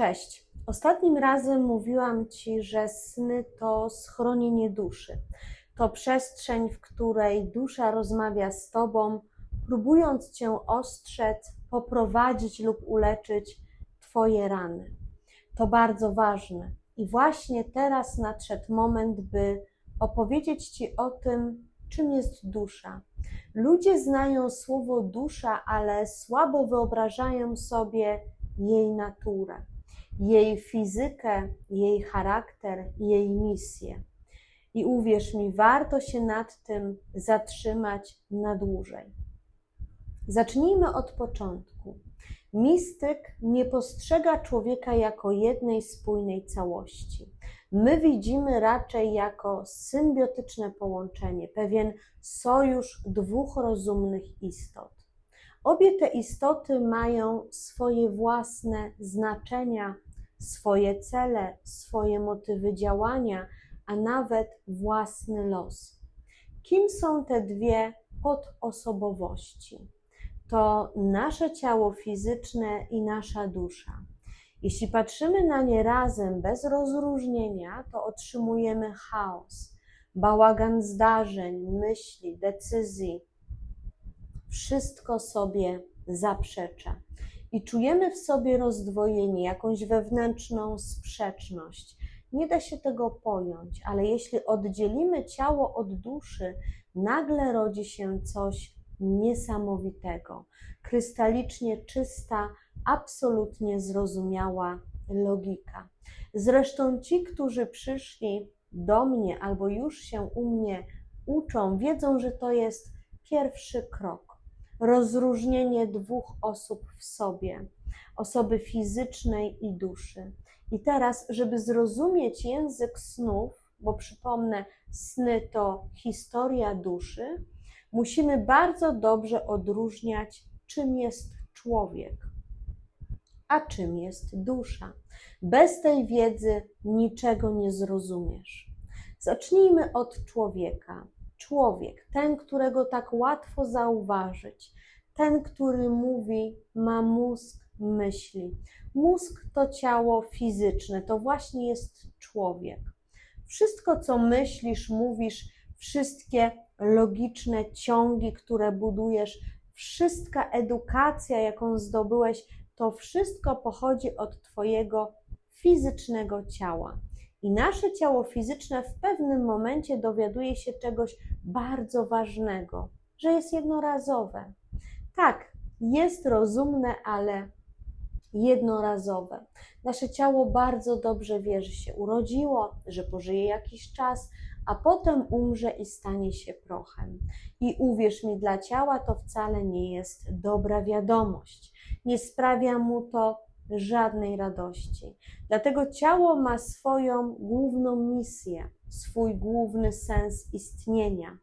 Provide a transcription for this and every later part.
Cześć. Ostatnim razem mówiłam Ci, że sny to schronienie duszy. To przestrzeń, w której dusza rozmawia z Tobą, próbując Cię ostrzec, poprowadzić lub uleczyć Twoje rany. To bardzo ważne. I właśnie teraz nadszedł moment, by opowiedzieć Ci o tym, czym jest dusza. Ludzie znają słowo dusza, ale słabo wyobrażają sobie jej naturę, jej fizykę, jej charakter, jej misję. I uwierz mi, warto się nad tym zatrzymać na dłużej. Zacznijmy od początku. Mistyk nie postrzega człowieka jako jednej spójnej całości. My widzimy raczej jako symbiotyczne połączenie, pewien sojusz dwóch rozumnych istot. Obie te istoty mają swoje własne znaczenia, swoje cele, swoje motywy działania, a nawet własny los. Kim są te dwie podosobowości? To nasze ciało fizyczne i nasza dusza. Jeśli patrzymy na nie razem, bez rozróżnienia, to otrzymujemy chaos, bałagan zdarzeń, myśli, decyzji, wszystko sobie zaprzecza. I czujemy w sobie rozdwojenie, jakąś wewnętrzną sprzeczność. Nie da się tego pojąć, ale jeśli oddzielimy ciało od duszy, nagle rodzi się coś niesamowitego. Krystalicznie czysta, absolutnie zrozumiała logika. Zresztą ci, którzy przyszli do mnie albo już się u mnie uczą, wiedzą, że to jest pierwszy krok rozróżnienie dwóch osób w sobie, osoby fizycznej i duszy. I teraz, żeby zrozumieć język snów, bo przypomnę, sny to historia duszy, musimy bardzo dobrze odróżniać, czym jest człowiek, a czym jest dusza. Bez tej wiedzy niczego nie zrozumiesz. Zacznijmy od człowieka człowiek, ten, którego tak łatwo zauważyć, ten, który mówi, ma mózg, myśli. Mózg to ciało fizyczne, to właśnie jest człowiek. Wszystko, co myślisz, mówisz, wszystkie logiczne ciągi, które budujesz, wszystka edukacja, jaką zdobyłeś, to wszystko pochodzi od Twojego fizycznego ciała. I nasze ciało fizyczne w pewnym momencie dowiaduje się czegoś bardzo ważnego, że jest jednorazowe. Tak, jest rozumne, ale jednorazowe. Nasze ciało bardzo dobrze wie, że się urodziło, że pożyje jakiś czas, a potem umrze i stanie się prochem. I uwierz mi, dla ciała to wcale nie jest dobra wiadomość. Nie sprawia mu to żadnej radości. Dlatego ciało ma swoją główną misję, swój główny sens istnienia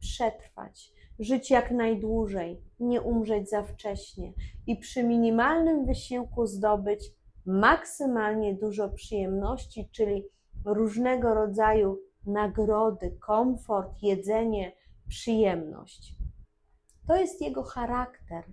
przetrwać, żyć jak najdłużej, nie umrzeć za wcześnie i przy minimalnym wysiłku zdobyć maksymalnie dużo przyjemności, czyli różnego rodzaju nagrody, komfort, jedzenie, przyjemność. To jest jego charakter.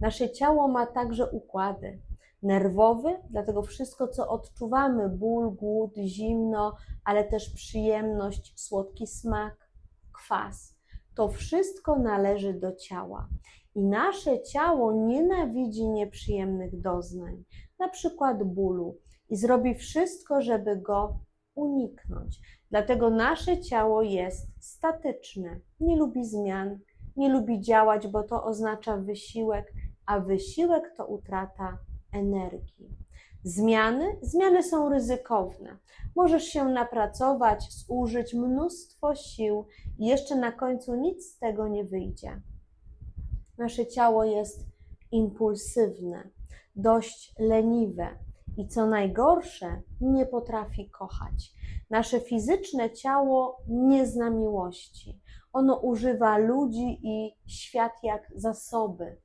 Nasze ciało ma także układy nerwowy, dlatego wszystko, co odczuwamy, ból, głód, zimno, ale też przyjemność, słodki smak, kwas, to wszystko należy do ciała. I nasze ciało nienawidzi nieprzyjemnych doznań, na przykład bólu, i zrobi wszystko, żeby go uniknąć. Dlatego nasze ciało jest statyczne, nie lubi zmian, nie lubi działać, bo to oznacza wysiłek, a wysiłek to utrata energii. Zmiany? Zmiany są ryzykowne. Możesz się napracować, zużyć mnóstwo sił i jeszcze na końcu nic z tego nie wyjdzie. Nasze ciało jest impulsywne, dość leniwe i co najgorsze, nie potrafi kochać. Nasze fizyczne ciało nie zna miłości. Ono używa ludzi i świat jak zasoby,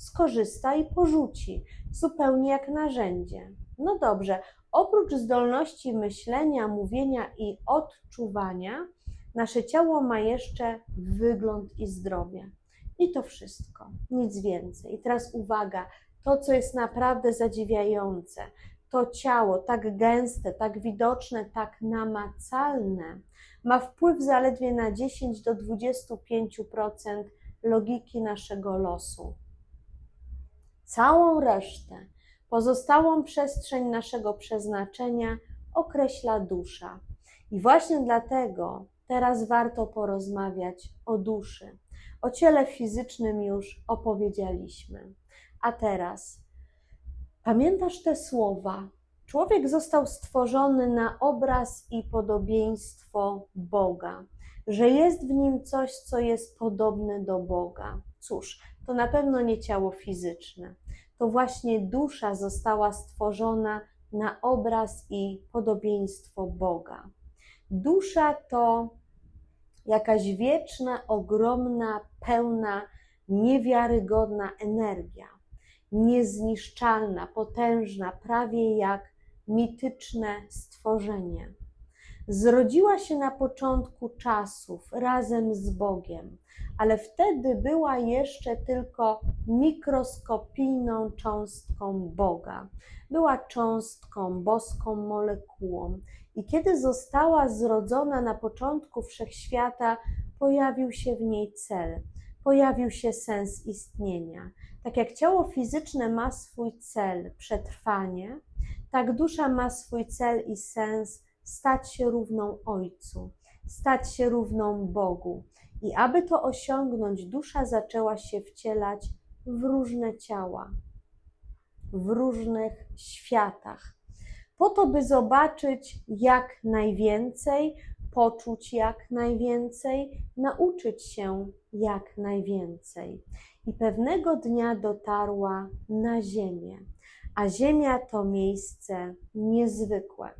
skorzysta i porzuci, zupełnie jak narzędzie. No dobrze, oprócz zdolności myślenia, mówienia i odczuwania, nasze ciało ma jeszcze wygląd i zdrowie. I to wszystko, nic więcej. I teraz uwaga, to co jest naprawdę zadziwiające, to ciało tak gęste, tak widoczne, tak namacalne ma wpływ zaledwie na 10 do 25% logiki naszego losu. Całą resztę, pozostałą przestrzeń naszego przeznaczenia określa dusza. I właśnie dlatego teraz warto porozmawiać o duszy. O ciele fizycznym już opowiedzieliśmy. A teraz, pamiętasz te słowa? Człowiek został stworzony na obraz i podobieństwo Boga, że jest w nim coś, co jest podobne do Boga. Cóż, to na pewno nie ciało fizyczne. To właśnie dusza została stworzona na obraz i podobieństwo Boga. Dusza to jakaś wieczna, ogromna, pełna, niewiarygodna energia, niezniszczalna, potężna, prawie jak mityczne stworzenie. Zrodziła się na początku czasów razem z Bogiem, ale wtedy była jeszcze tylko mikroskopijną cząstką Boga. Była cząstką, boską molekułą. I kiedy została zrodzona na początku wszechświata, pojawił się w niej cel, pojawił się sens istnienia. Tak jak ciało fizyczne ma swój cel, przetrwanie, tak dusza ma swój cel i sens stać się równą Ojcu, stać się równą Bogu. I aby to osiągnąć, dusza zaczęła się wcielać w różne ciała, w różnych światach, po to, by zobaczyć jak najwięcej, poczuć jak najwięcej, nauczyć się jak najwięcej. I pewnego dnia dotarła na Ziemię a Ziemia to miejsce niezwykłe.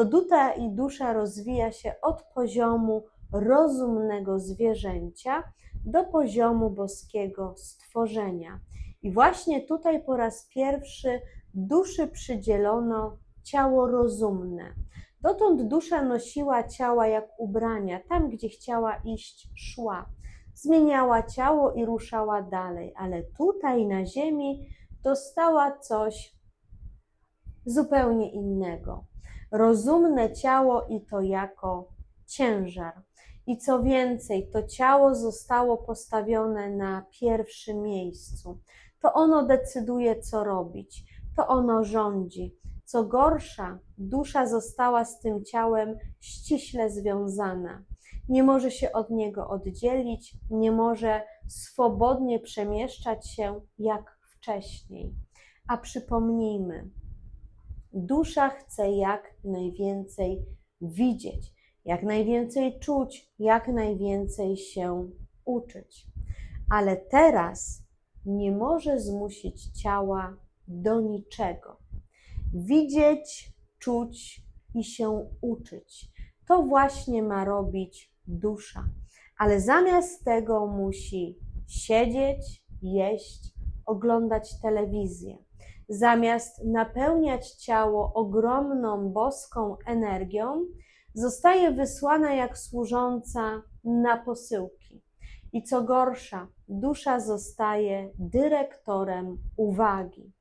To duta i dusza rozwija się od poziomu rozumnego zwierzęcia do poziomu boskiego stworzenia. I właśnie tutaj po raz pierwszy duszy przydzielono ciało rozumne. Dotąd dusza nosiła ciała jak ubrania, tam gdzie chciała iść, szła. Zmieniała ciało i ruszała dalej, ale tutaj na ziemi dostała coś zupełnie innego. Rozumne ciało i to jako ciężar. I co więcej, to ciało zostało postawione na pierwszym miejscu. To ono decyduje, co robić, to ono rządzi. Co gorsza, dusza została z tym ciałem ściśle związana. Nie może się od niego oddzielić, nie może swobodnie przemieszczać się jak wcześniej. A przypomnijmy, dusza chce jak najwięcej widzieć, jak najwięcej czuć, jak najwięcej się uczyć. Ale teraz nie może zmusić ciała do niczego. Widzieć, czuć i się uczyć. To właśnie ma robić dusza. Ale zamiast tego musi siedzieć, jeść, oglądać telewizję. Zamiast napełniać ciało ogromną boską energią, zostaje wysłana jak służąca na posyłki. I co gorsza, dusza zostaje dyrektorem uwagi.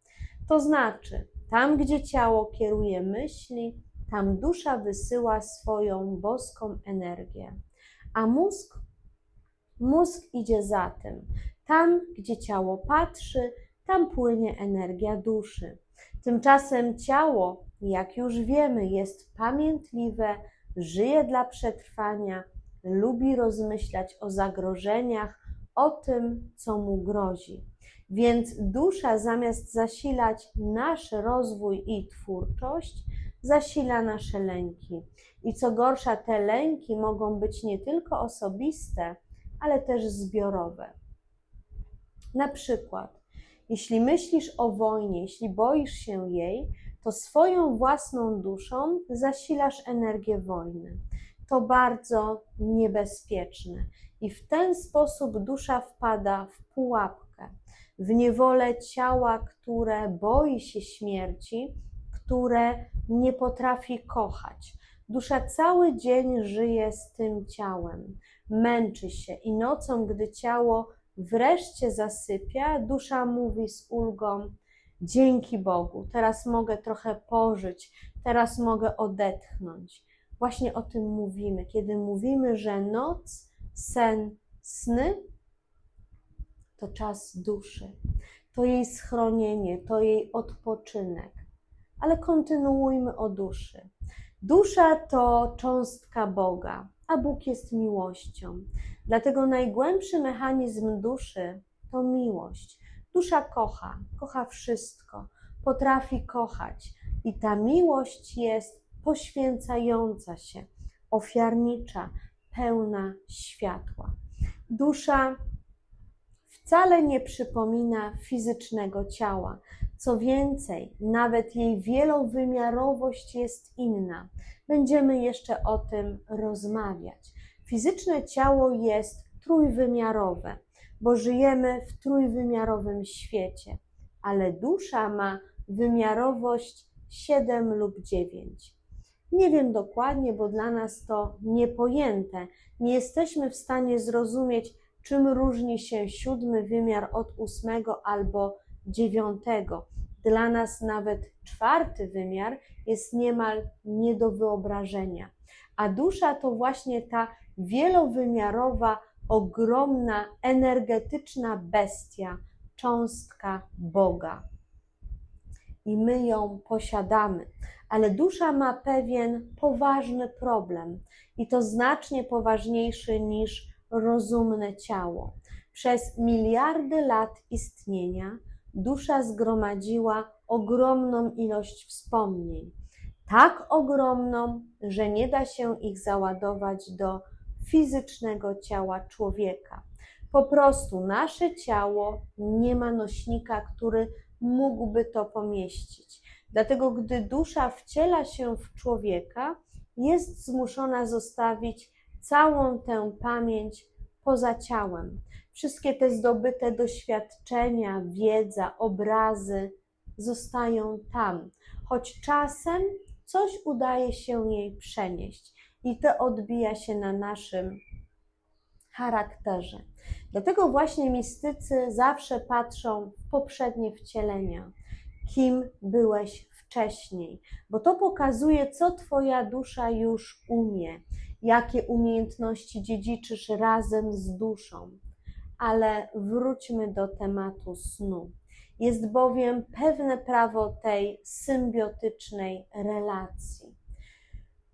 To znaczy, tam gdzie ciało kieruje myśli, tam dusza wysyła swoją boską energię. A mózg? Mózg idzie za tym. Tam, gdzie ciało patrzy, tam płynie energia duszy. Tymczasem ciało, jak już wiemy, jest pamiętliwe, żyje dla przetrwania, lubi rozmyślać o zagrożeniach, o tym, co mu grozi. Więc dusza zamiast zasilać nasz rozwój i twórczość, zasila nasze lęki. I co gorsza, te lęki mogą być nie tylko osobiste, ale też zbiorowe. Na przykład, jeśli myślisz o wojnie, jeśli boisz się jej, to swoją własną duszą zasilasz energię wojny. To bardzo niebezpieczne i w ten sposób dusza wpada w pułapkę, w niewolę ciała, które boi się śmierci, które nie potrafi kochać. Dusza cały dzień żyje z tym ciałem, męczy się i nocą, gdy ciało wreszcie zasypia, dusza mówi z ulgą: Dzięki Bogu, teraz mogę trochę pożyć, teraz mogę odetchnąć. Właśnie o tym mówimy. Kiedy mówimy, że noc, sen, sny to czas duszy, to jej schronienie, to jej odpoczynek. Ale kontynuujmy o duszy. Dusza to cząstka Boga, a Bóg jest miłością. Dlatego najgłębszy mechanizm duszy to miłość. Dusza kocha, kocha wszystko, potrafi kochać, i ta miłość jest poświęcająca się, ofiarnicza, pełna światła. Dusza wcale nie przypomina fizycznego ciała. Co więcej, nawet jej wielowymiarowość jest inna. Będziemy jeszcze o tym rozmawiać. Fizyczne ciało jest trójwymiarowe, bo żyjemy w trójwymiarowym świecie, ale dusza ma wymiarowość 7 lub 9. Nie wiem dokładnie, bo dla nas to niepojęte. Nie jesteśmy w stanie zrozumieć, czym różni się siódmy wymiar od ósmego albo dziewiątego. Dla nas nawet czwarty wymiar jest niemal nie do wyobrażenia. A dusza to właśnie ta wielowymiarowa, ogromna, energetyczna bestia, cząstka Boga. I my ją posiadamy. Ale dusza ma pewien poważny problem, i to znacznie poważniejszy niż rozumne ciało. Przez miliardy lat istnienia dusza zgromadziła ogromną ilość wspomnień. Tak ogromną, że nie da się ich załadować do fizycznego ciała człowieka. Po prostu nasze ciało nie ma nośnika, który mógłby to pomieścić. Dlatego, gdy dusza wciela się w człowieka, jest zmuszona zostawić całą tę pamięć poza ciałem. Wszystkie te zdobyte doświadczenia, wiedza, obrazy zostają tam, choć czasem coś udaje się jej przenieść i to odbija się na naszym charakterze. Dlatego właśnie mistycy zawsze patrzą w poprzednie wcielenia, kim byłeś wcześniej, bo to pokazuje, co Twoja dusza już umie, jakie umiejętności dziedziczysz razem z duszą. Ale wróćmy do tematu snu. Jest bowiem pewne prawo tej symbiotycznej relacji.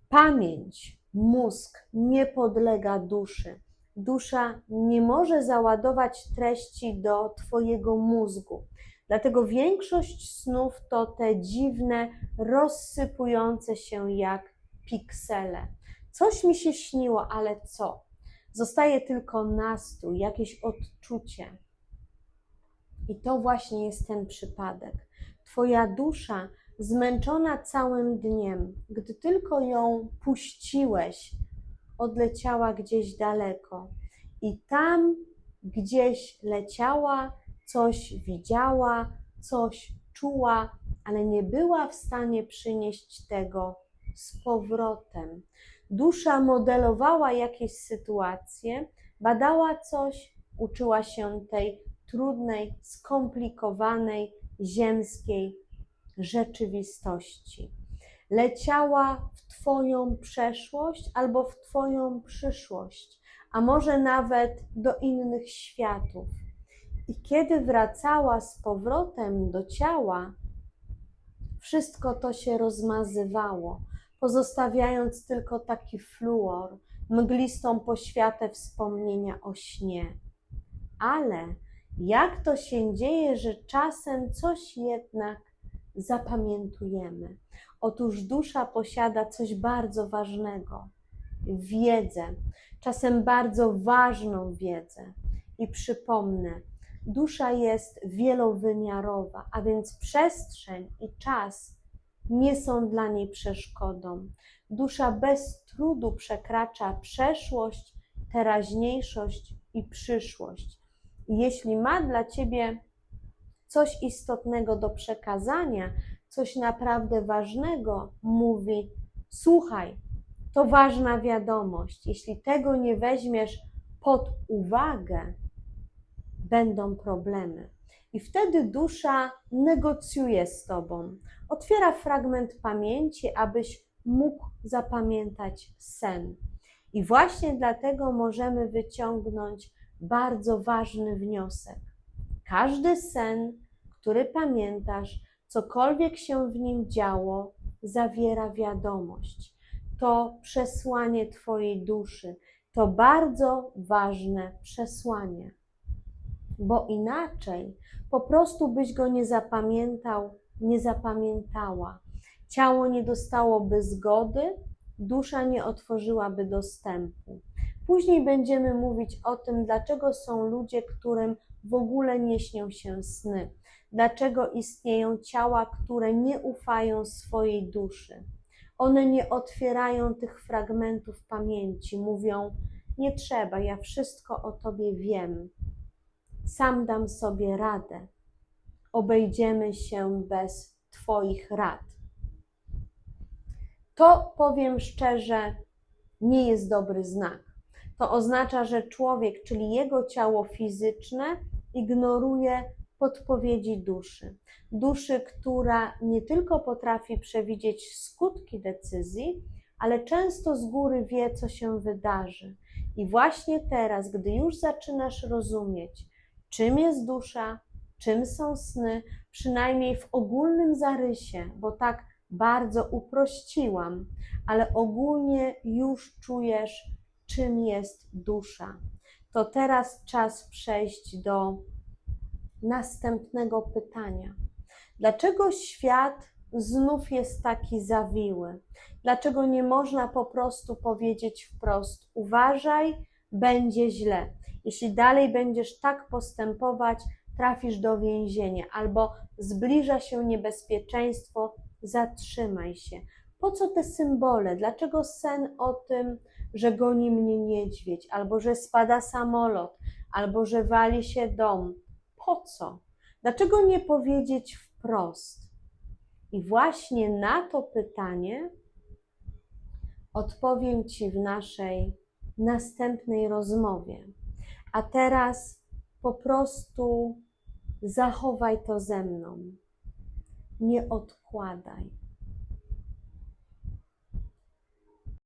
Pamięć, mózg nie podlega duszy. Dusza nie może załadować treści do Twojego mózgu. Dlatego większość snów to te dziwne, rozsypujące się jak piksele. Coś mi się śniło, ale co? Zostaje tylko nastrój, jakieś odczucie. I to właśnie jest ten przypadek. Twoja dusza, zmęczona całym dniem, gdy tylko ją puściłeś, odleciała gdzieś daleko. I tam gdzieś leciała, coś widziała, coś czuła, ale nie była w stanie przynieść tego z powrotem. Dusza modelowała jakieś sytuacje, badała coś, uczyła się tej trudnej, skomplikowanej, ziemskiej rzeczywistości. Leciała w Twoją przeszłość albo w Twoją przyszłość, a może nawet do innych światów. I kiedy wracała z powrotem do ciała, wszystko to się rozmazywało pozostawiając tylko taki fluor, mglistą poświatę wspomnienia o śnie. Ale jak to się dzieje, że czasem coś jednak zapamiętujemy? Otóż dusza posiada coś bardzo ważnego wiedzę, czasem bardzo ważną wiedzę. I przypomnę, dusza jest wielowymiarowa, a więc przestrzeń i czas nie są dla niej przeszkodą. Dusza bez trudu przekracza przeszłość, teraźniejszość i przyszłość. Jeśli ma dla ciebie coś istotnego do przekazania, coś naprawdę ważnego, mówi: Słuchaj, to ważna wiadomość. Jeśli tego nie weźmiesz pod uwagę, będą problemy. I wtedy dusza negocjuje z tobą. Otwiera fragment pamięci, abyś mógł zapamiętać sen. I właśnie dlatego możemy wyciągnąć bardzo ważny wniosek. Każdy sen, który pamiętasz, cokolwiek się w nim działo, zawiera wiadomość. To przesłanie Twojej duszy. To bardzo ważne przesłanie, bo inaczej po prostu byś go nie zapamiętał, nie zapamiętała. Ciało nie dostałoby zgody, dusza nie otworzyłaby dostępu. Później będziemy mówić o tym, dlaczego są ludzie, którym w ogóle nie śnią się sny, dlaczego istnieją ciała, które nie ufają swojej duszy. One nie otwierają tych fragmentów pamięci, mówią: Nie trzeba, ja wszystko o tobie wiem. Sam dam sobie radę. Obejdziemy się bez Twoich rad. To powiem szczerze, nie jest dobry znak. To oznacza, że człowiek, czyli jego ciało fizyczne, ignoruje podpowiedzi duszy. Duszy, która nie tylko potrafi przewidzieć skutki decyzji, ale często z góry wie, co się wydarzy. I właśnie teraz, gdy już zaczynasz rozumieć, czym jest dusza, czym są sny, przynajmniej w ogólnym zarysie, bo tak bardzo uprościłam, ale ogólnie już czujesz, czym jest dusza. To teraz czas przejść do następnego pytania. Dlaczego świat znów jest taki zawiły? Dlaczego nie można po prostu powiedzieć wprost: uważaj, będzie źle. Jeśli dalej będziesz tak postępować, trafisz do więzienia, albo zbliża się niebezpieczeństwo, zatrzymaj się. Po co te symbole? Dlaczego sen o tym, że goni mnie niedźwiedź, albo że spada samolot, albo że wali się dom? Po co? Dlaczego nie powiedzieć wprost? I właśnie na to pytanie odpowiem Ci w naszej następnej rozmowie. A teraz po prostu zachowaj to ze mną. Nie odkładaj.